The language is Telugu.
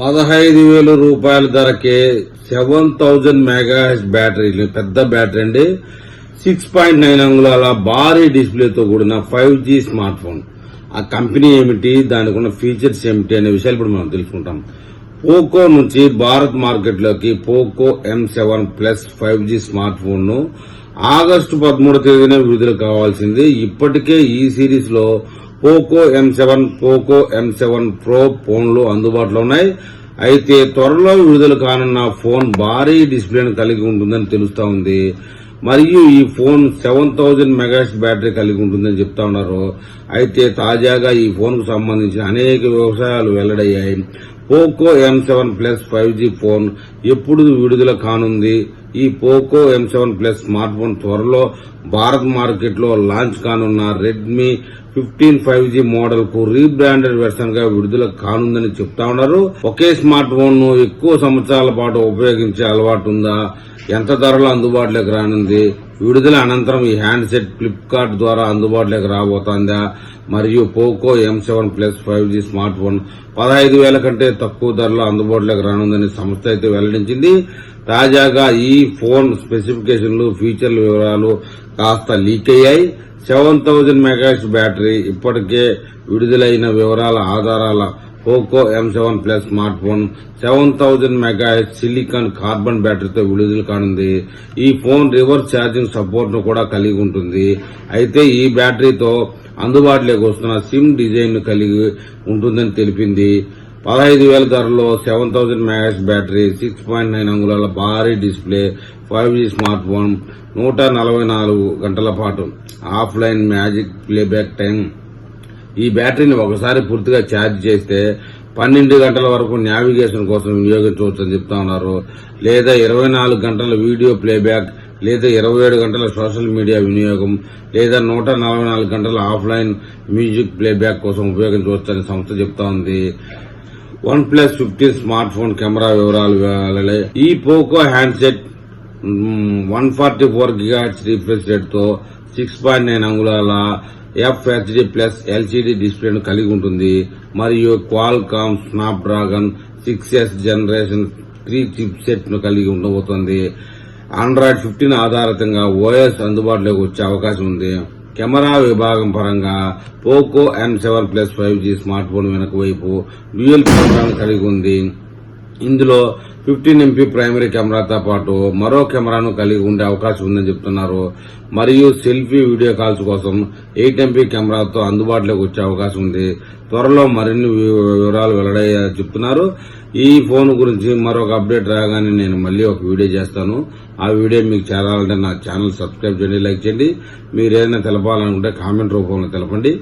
పదహైదు వేల రూపాయల ధరకే సెవెన్ థౌజండ్ మెగాహెచ్ బ్యాటరీ పెద్ద బ్యాటరీ అండి. సిక్స్ పాయింట్ నైన్ అంగుళాల భారీ డిస్ప్లేతో కూడిన ఫైవ్ జీ స్మార్ట్ ఫోన్ ఆ కంపెనీ ఏమిటి దానికి ఉన్న ఫీచర్స్ ఏమిటి అనే విషయాలు ఇప్పుడు మనం తెలుసుకుంటాం. పోకో నుంచి భారత్ మార్కెట్లోకి Poco M seven plus five G smart ఫోన్ను ఆగస్టు పదమూడు తేదీన విడుదల కావాల్సింది. ఇప్పటికే ఈ సిరీస్లో Poco M seven Poco M seven pro ఫోన్లు అందుబాటులో ఉన్నాయి. అయితే త్వరలో విడుదల కానున్న ఫోన్ భారీ డిస్ప్లేను కలిగి ఉంటుందని తెలుస్తా ఉంది. మరియు ఈ ఫోన్ సెవెన్ థౌజండ్ మెగాస్ బ్యాటరీ కలిగి ఉంటుందని చెప్తా ఉన్నారు. అయితే తాజాగా ఈ ఫోన్కు సంబంధించిన అనేక వ్యవసాయాలు వెల్లడయ్యాయి. Poco M seven plus five G phone ఎప్పుడు విడుదల కానుంది? ఈ Poco M seven plus smart phone త్వరలో భారత్ మార్కెట్లో లాంచ్ కానున్న రెడ్మీ ఫిఫ్టీన్ ఫైవ్ జీ మోడల్కు రీబ్రాండెడ్ వెర్షన్గా విడుదల కానుందని చెప్తా ఉన్నారు. ఒకే స్మార్ట్ ఫోన్ను ఎక్కువ సంవత్సరాల పాటు ఉపయోగించే అలవాటు ఉందా ఎంత ధరలో అందుబాటులోకి రానుంది? విడుదల అనంతరం ఈ హ్యాండ్సెట్ ఫ్లిప్కార్ట్ ద్వారా అందుబాటులోకి రాబోతోందా? మరియు Poco M seven plus five G smart phone పదహైదు వేల కంటే తక్కువ ధరలో అందుబాటులోకి రానుందని సంస్థ అయితే వెల్లడించింది. తాజాగా ఈ ఫోన్ స్పెసిఫికేషన్లు ఫీచర్ల వివరాలు కాస్త లీక్ అయ్యాయి. సెవెన్ థౌజండ్ మెగాక్స్ బ్యాటరీ ఇప్పటికే విడుదలైన వివరాల ఆధారాల Poco M seven plus smart phone seven thousand mega silicon carbon బ్యాటరీతో విడుదల కానుంది. ఈ ఫోన్ రివర్స్ ఛార్జింగ్ సపోర్ట్ను కూడా కలిగి ఉంటుంది. అయితే ఈ బ్యాటరీతో అందుబాటులోకి వస్తున్న సిమ్ డిజైన్ను కలిగి ఉంటుందని తెలిపింది. పదహైదు వేల ధరలో seven thousand megas battery six point nine అంగుళాల భారీ display five G smart phone నూట నలభై నాలుగు గంటల పాటు. ఆఫ్లైన్ మ్యాజిక్ ప్లేబ్యాక్ టైం ఈ బ్యాటరీని ఒకసారి పూర్తిగా ఛార్జ్ చేస్తే పన్నెండు గంటల వరకు నావిగేషన్ కోసం వినియోగించవచ్చు అని చెప్తా ఉన్నారు. లేదా ఇరవై నాలుగు గంటల వీడియో ప్లేబ్యాక్ లేదా ఇరవై ఏడు గంటల సోషల్ మీడియా వినియోగం లేదా నూట నలభై నాలుగు గంటల ఆఫ్లైన్ మ్యూజిక్ ప్లేబ్యాక్ కోసం ఉపయోగించవచ్చని సంస్థ చెప్తా ఉంది. OnePlus fifteen smart phone camera వివరాలు ఈ Poco handset one forty four గిగాహెచ్ refresh రేట్తో సిక్స్ పాయింట్ నైన్ అంగుళాల ఎఫ్ హెచ్డి ప్లస్ ఎల్సిడి డిస్ప్లేను కలిగి ఉంటుంది. మరియు Qualcomm Snapdragon six S generation three chip సెట్ను కలిగి ఉండబోతోంది. ఆండ్రాయిడ్ ఫిఫ్టీన్ ఆధారితంగా ఓఎస్ అందుబాటులోకి వచ్చే అవకాశం ఉంది. కెమెరా విభాగం పరంగా Poco N seven plus five G smart phone వెనుక వైపు డ్యూయల్ కెమెరాను కలిగి ఉంది. ఇందులో ఫిఫ్టీన్ ఎంపీ ప్రైమరీ కెమెరాతో పాటు మరో కెమెరాను కలిగి ఉండే అవకాశం ఉందని చెప్తున్నారు. మరియు సెల్ఫీ వీడియో కాల్స్ కోసం ఎయిట్ ఎంపీ కెమెరాతో అందుబాటులోకి వచ్చే అవకాశం ఉంది. త్వరలో మరిన్ని వి- వివరాలు వెల్లడయ్యా చెప్తున్నారు. ఈ ఫోన్ గురించి మరొక అప్డేట్ రాగానే నేను మళ్ళీ ఒక వీడియో చేస్తాను. ఆ వీడియో మీకు చేరాలంటే నా ఛానల్ సబ్స్క్రైబ్ చేయండి లైక్ చేయండి. మీరు ఏదైనా తెలపాలనుకుంటే కామెంట్ రూపంలో తెలపండి.